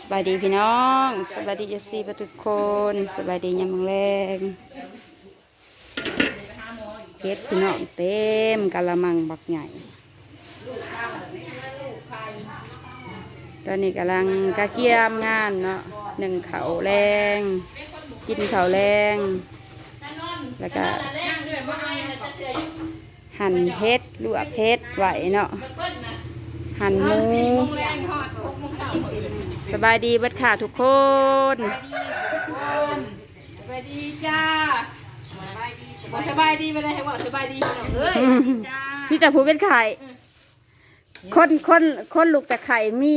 สบายดีพี่น้องสบายดีเอซีทุกคนสบายดียามมื้อแรงเก็บพี่น้องเต็มกะละมังบักใหญ่ตอนนี้กำลังกะเกียมงานเนาะหนึ่งเขาแรง กินเขาแรง แล้วก็ หั่นเฮ็ดลวกเฮ็ดไหวเนาะหั่นหมูสบายดีเบิดค่ะทุกคนสบายดีจ้าบอกสบายดีไปเลยให้บอกสบายดีพี่น้องเอ้ยพี่แต่ผู้เป็นไข่คนคนคนลูกแต่ไข่มี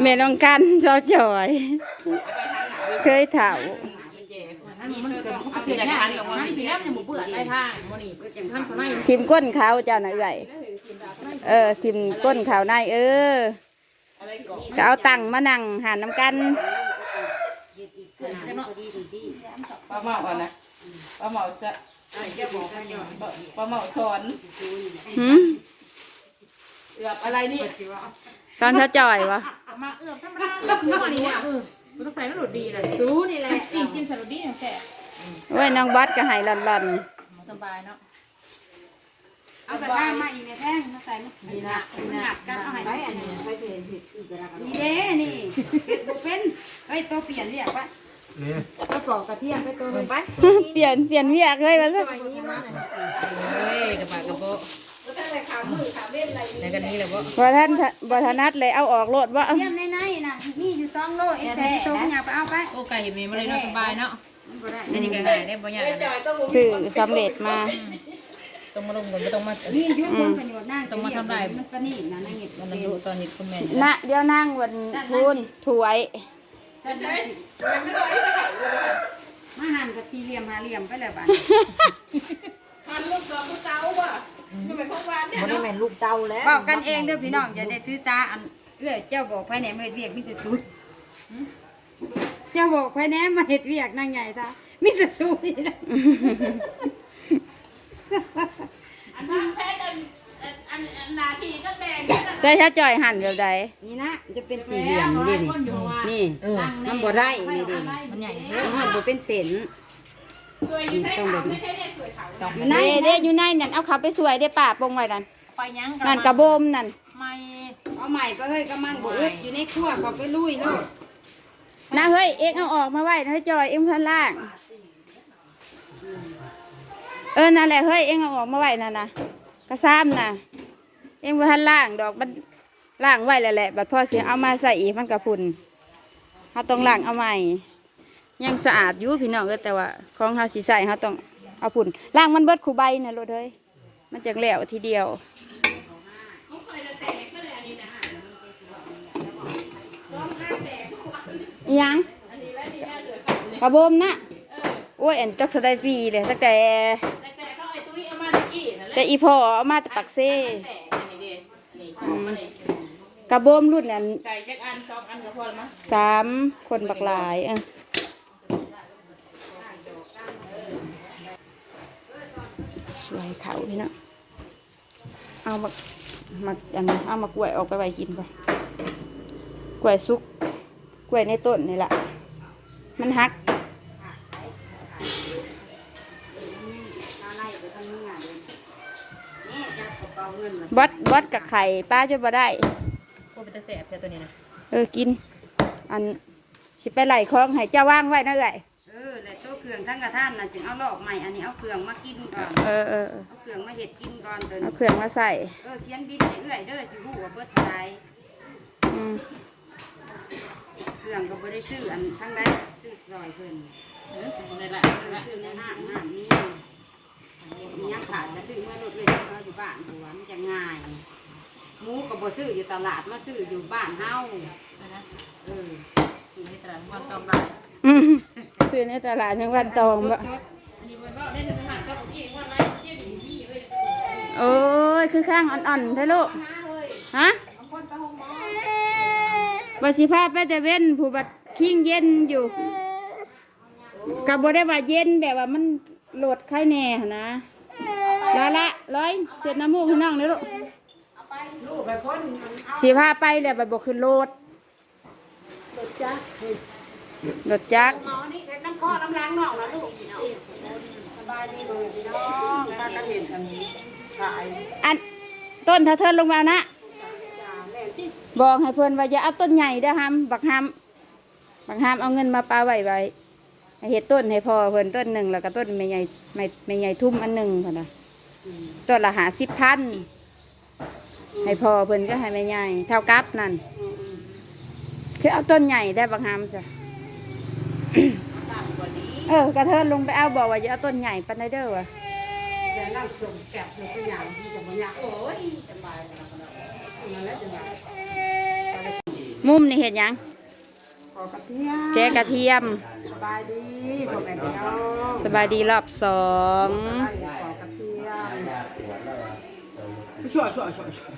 เมน้องกันเจ้าจอย เคยเถา เอาเสียงานกับว่าพี่แล้วเนี่ยหมูเปื่อยได้ทางมันนี่ท่านคนไหนทิมก้นเขาเจ้าน่ะเอื่อยเออทิมก้นเขานายเอออะไรก่อนก็เอาตังค์มานั่งหาน้ำกันป้าเมาก่อนนะป้าเมาสะป้าเมาสอนหืมเอือบอะไรนี่ซ้อนเจ้าจอยวะมาเอื้อมธรรมดาเอื้อมหัวนี่เนี่ยเออ มันต้องใส่แล้วหลุดดีเลยสู้นี่แหละกินกินใส่หลุดดีเนี่ยแซ่โอ้ยน้องบัสก็ใหายหลอนสบายเนาะเอากระทะมาอีกในแท่งมาใส่มานี่นะหนักกันเอาให้ไปอันนี้นี่เด้นี่เป็ดบุเป็นเฮ้ยตัวเปลี่ยนเรียกว่าก็ปอกกระเทียมไปตัวหนึ่งไปๆ เปลี่ยนเปลี่ยนเวียกเลยมาซะเฮ้ยกระปากกระโปะท่านอะไรขามือขาเล่นอะไรในกันนี้เลยบ่พอท่านบทนัดเลยเอาออกโลดว่าเทียมในในน่ะนี่อยู่ สองโลเอ็กซ์โซ่อยากไปเอาไปโอ้ไก่เห็นมีมาเลยเนาะสบายเนาะมันบ่ได้นี่ก็ง่ายได้บ่ยากจอยต้องสื่อสำเร็จมาต้องมาลงกันไม่ต้องมานี่อยุ่ผลประโยชน์นั่งต้องมาทำลายมันประณีตนะนั่งเห็ดมัมันนรู้ตอนนี้คุณแม่ณเดี๋ยวนั่งวันพูนถวยฉันได้สิมาหั่นกับสี่เหลี่ยมหาเหลี่ยมไปแล้วบ้านหันลูกดอกลูกเต้าว่ะทำไมพวกวานเนี่ยมันไม่แม่นลูกเต้าแล้วบอกกันเองเด้อพี่น้องอย่าได้ถือสาอันเอื้อเจ้าบอกภายในมาเฮ็ดเวียกมีแต่สูตรเจ้าบอกภายในมาเฮ็ดเวียกนางใหญ่ตามีแต่สูตรนี่นะอันนั้นแพ้กันอันอันนาทีก็แบ่งใช่ถ้าจอยหั่นแบบใดนี่นะจะเป็นสี่เหลี่ยมนี่นี่นี่เออมันบ่ได้นี่ดิมันใหญ่มันบ่เป็นเส้นสวยอยู่ใช่เขาไม่ใช่เนี่ยสวยเขาอยู่ในเด้เด้อยู่ในนั่นเอาเขาไปสวยได้ป่าปงไว้นั่นไปยังนั่นกระโบมนั่นไม่เอาใหม่ก็เฮ้ยก็มันบ่อึดอยู่ในครัวเขาไปลุยโลด นะเฮ้ยเอ็งเอาออกมาไว้นะเฮ้ยจอยเอ็งพันล่าง เออนั่นแหละเฮ้ยเอ็งเอาออกมาไว้นั่นนะกระซ้ำนะเอ็งพันล่างดอกมันล่างไว้แล้วแหละบัดพ่อเสียเอามาใส่อีกมันกระพุนเขาต้องล่างเอาใหม่ยังสะอาดอยู่พี่น้องเออแต่ว่าของเขาสีใส่เขาต้องเอาพุนล่างมันเบิดคูใบนะรถเฮ้ยมันจะแล้วทีเดียว อิหยังกระโบมนะโอ้ยอันจักสได้ฟรีเลยตั้งแต่ แต่แต่เขาไอ้ตุ้ยเอามาตะกี้นั่นแหแต่อีพ่อเอามาแต่ปักเซ่แต่นี่ดินี่มานี่กระโบมรุ่นนั้นใส่จักอันสองอันก็พอแล้วมั้งสามคนบักหลายเออสวยเขาพี่เนาะเอามามาอันนี้เอามากล้วยออกไปไว้กินก่อนกล้วยสุก กล้วยในต้นนี่แหละมันหักเอาไล่ไปทางนี้งานเลยนี่จับกระเป๋าเงินมาบดบดกับไข่ป้าจะบ่ได้กูเป็นตะแสบแค่ตัวนี้นะเออกิน อันสิไปไหลคลองให้เจ้าว่างไว้นะเอ้ยเออแล้วโต๊ะเครื่องสังฆทานน่ะจึงเอาลอกใหม่อันนี้เอาเครื่องมากินก่อนเออเออเออเอาเครื่องมาเฮ็ดกินก่อนเดินเอาเครื่องมาใส่เออเทียนบินให้เอื้อยเด้อสิฮู้ว่าเบิดเท่าใดอืม เครื่องก็บ่ได้ซื้ออันทั้งใดซื้อซอยเพิ่นเออในละเพิ่นซื้อในห้างห้างนี้มีหยังขาดก็ซื้อเมื่อรถเลยเอาอยู่บ้านผัวมันจะง่ายหมูก็บ่ซื้ออยู่ตลาดมาซื้ออยู่บ้านเฮาเอออยู่ในตลาดวันตอมลายอืมซื้อในตลาดยังวันตองบ่สดอันนี้มันว่าได้ทหารก็อีกว่าอะไรเจี๊ยบอยู่นี่เลยโอ้ยคือข้างอ่อนๆเท่ลูกฮะ บสิพาไปแต่เว้นผู้บัดคิงเย็นอยู่กับบได้ว่าเย็นแบบว่ามันโหลดไข้แน่นะแกาละร้อยเสร็จน้ำมูกให้น้องเด้อลูกลูกไปคนเอาสีพาไปแล้วไปบอกขึ้นรถรถจักรถจักหมอนี่เช็ดน้ำข้อน้ำล้างนอกนะลูกสบายดีเลยพี่น้องป้าก็เห็นอันนี้ขายอันต้นถ้าเทินลงมานะจ่าแล่นที่ บอกให้เพื่อนว่าอย่าเอาต้นใหญ่เด้อฮัมบักฮัมบักฮัมเอาเงินมาปาไว้ไว้ให้เห็ดต้นให้พอเพื่อนต้นหนึ่งแล้วก็ต้นไม่ใหญ่ไม่ไม่ใหญ่ทุ่มอันหนึ่งพอนะต้นละหาสิบพันให้พอเพื่อนก็ให้ไม่ใหญ่เท่ากับนั่นคือเอาต้นใหญ่ได้บักฮัมจ้ะเออกระเทินลงไปเอาบอกว่าอย่าเอาต้นใหญ่ปันไดเด้อวะเสียน้ำส่งแกะหนูก็อย่างที่จะมาอย่างโอ้ยสบายแล้วนั่นแหละจะ มามุมนี่เห็ดหยังขอกระเทียมแกะกระเทียม สบายดีพ่อแม่พี่น้องสบายดีรอบสองขอกระเทียมช่วยช่วยช่วยช่วย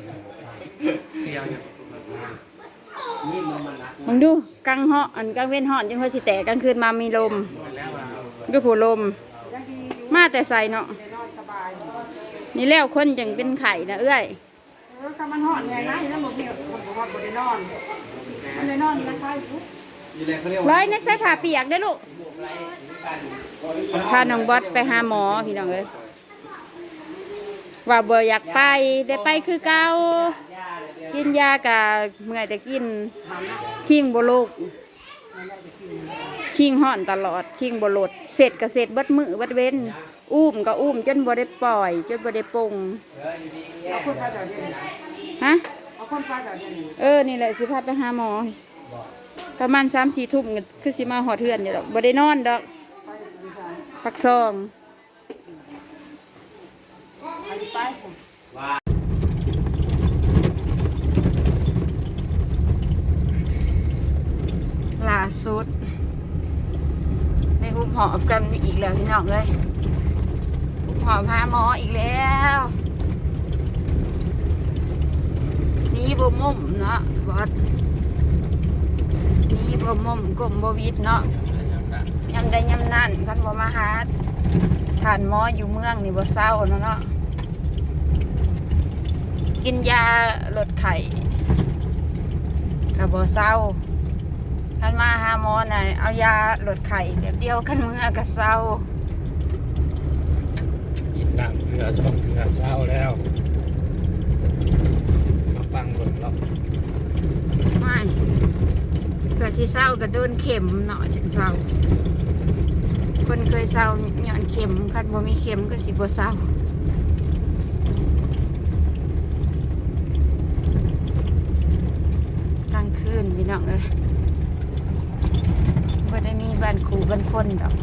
มึงดูกลางเหาะอันกลางเว้นเหาะจังว่าสิแตกกลางคืนมามีลมดูผู้ลม ยังดีอยู่มาแต่ใส่เนาะได้นอนสบาย นี่แล้วคนจังเป็นไข่นะเอ้ย เออถ้ามันหอนไงนะแล้วหมดเนี่ยคนบอกว่าบ่ได้นอนมันได้นอนนะคะอยู่ร้อยในใส่ผ้าเปียกได้อลูกพาน้องบอสไปหาหมอพี่น้องเอ้ยว่าบ่อยากไปได้ไปคือเก่ากินยากะเมื่อยแต่กินคิงบ่ลูกคิงห่อนตลอดคิงบ่ลดเสร็จก็เสร็จเบิดมือเบิดเว้น อุ้มก็อุ้มจนบ่ได้ปล่อย จนบ่ได้ปลงเอาคนพาเจ้าเดี๋ยวนี้ฮะเอาคนพาเจ้าเดี๋ยวนี้เออนี่แหละสิพาไปหาหมอ ประมาณสามสี่ทุ่มก็คือสิมาหอดเทือนอยู่ดอกบ่ได้นอนดอกไปดีค่ะปักซองไปไปล่าสุดในหุบหอบกันอีกแล้วพี่น้องเลยหุบห อบหาหมออีกแล้วนี่บ่มุมเนาะบอสนี่บ่มุมกลมบวิดเนาะยำใดยำนั่นกันบ่มาหาทานหมออยู่เมืองนี่บ่เศร้าเนาะเนาะกินยาลดไข้ก็บ่เศร้าท่านมาหาหมอหน่ะเอายาลดไข้แบบเดียวกันเมื่อกระเซากิ นน้ำเถื่อสองเถื่อเช้าแล้วมาฟังบนรอบไม่เพื่อที่เศร้าก็เดินเข็มเนาะจังเศร้า คนเคยเศร้าหย่อนเข็มคันบ่มีเข็มก็สิบ่เศร้ากลางคืนพี่น้องเอ้ยบ่ได้มีบ้านครูบ้านคนดอก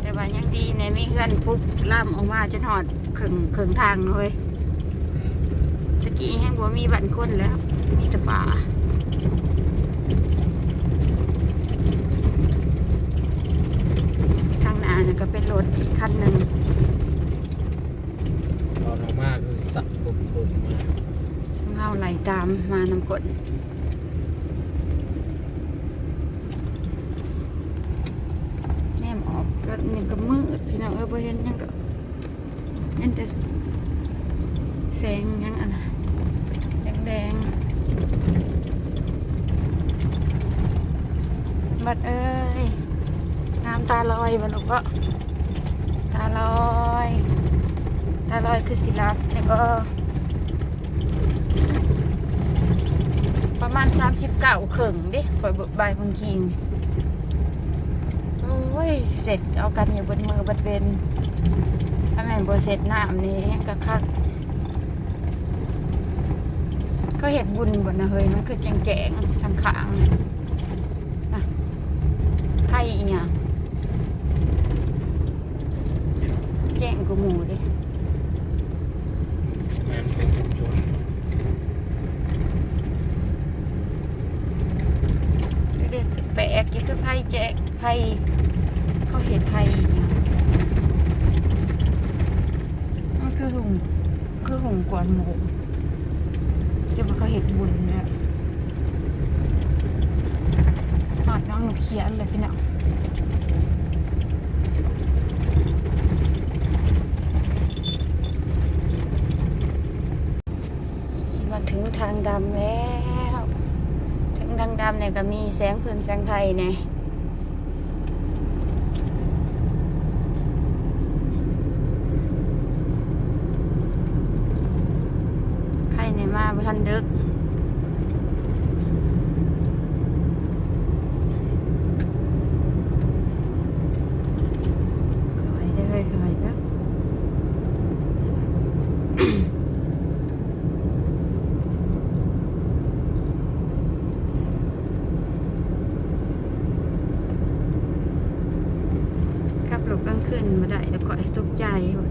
แต่ว่ายังดีในมีเพื่อนปุ๊บ ล่ำออกมาจนหอดขึงขึงทางเลยตะกี้แห้งบ่มีบันคนแล้ว มีแต่ป่าทางหน้าน่ะก็เป็นรถอีกคันหนึ่งตอนออกมาคือสัตว์ปุ่มปุ่มมาซึ่งเฮาไหลตามมานำกดแนมออ กก็นี่ก็มืดพี่น้องเออบ่เห็นยังก็เห็นแต่แสงยังอันน่ะแดงๆบัดเอ้ยน้ำตาลอยบ่ลูกก็ตาลอย ตาลอยคือสิรับนี่ยก็ประมาณ39เข่งดิปล่อยบายคนคิง โอ้ย เสร็จเอากันอยู่บนมือบนเวนถ้าแม่นบ่เสร็จน้ำนี่ก็คักก็เห็ดบุญบนนะเฮ้ยมันคือแจงแจงๆทางขางๆนะไข่อีหยังแจ้งกูหมูเดิแม่นเป็นชุมชนเด็กแปลกๆนี่คือไพ่แจกไพ่านหมูเดี๋ยวมันก็เห็ดบุญเนี่ยหอดน้องหนูเคียนเลยพี่เนาะมาถึงทางดำแล้ว ถึงทางดำเนี่ยก็มีแสงพื้นแสงไทยเนี่ย ทันดึก คอยเด้อคอยเด้อ ขับรถกลางคืนมาได้แล้วก็ตกใจหมด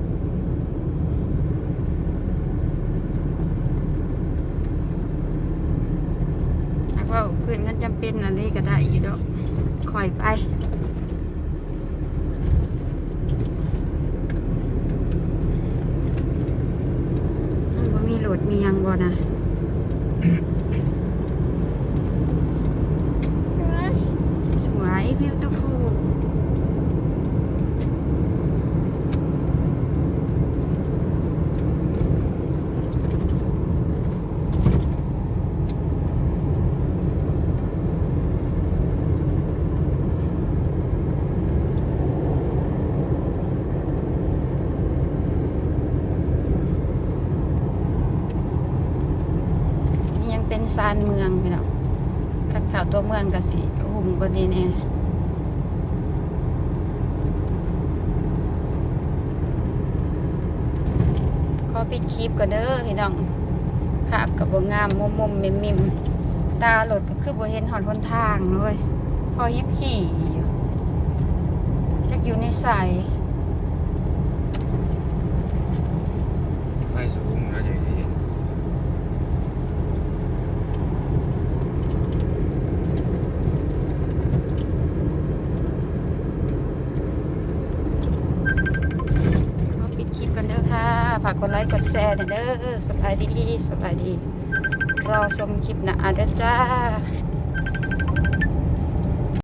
หากว่าเพื่อนกันจำเป็นอะไรก็ได้อยู่ดอกคอยไปมันมีโหลดมียังบ่นะ สวย beautiful นี่ยังเป็นซานเมืองพี่น้องขันข่าวตัวเมือง ก็สีหุ่มกว่านี้เนี่ยขอปิดคลิปก่อนเด้อพี่น้องภาพกับบงามมุมมุมมิมมิมตาหลดก็คือบเห็นหอนหนทางเลยพอยิบหี่อยู่จักอยู่ในใส ไฟสูงนะอย่างที่เห็น ขอปิดคลิปกันเด้อค่ะฝากก ดไลค์กดแชร์น่อยเด้อสบายดีสบายดี รอชมคลิปหน้าเด้อจ้า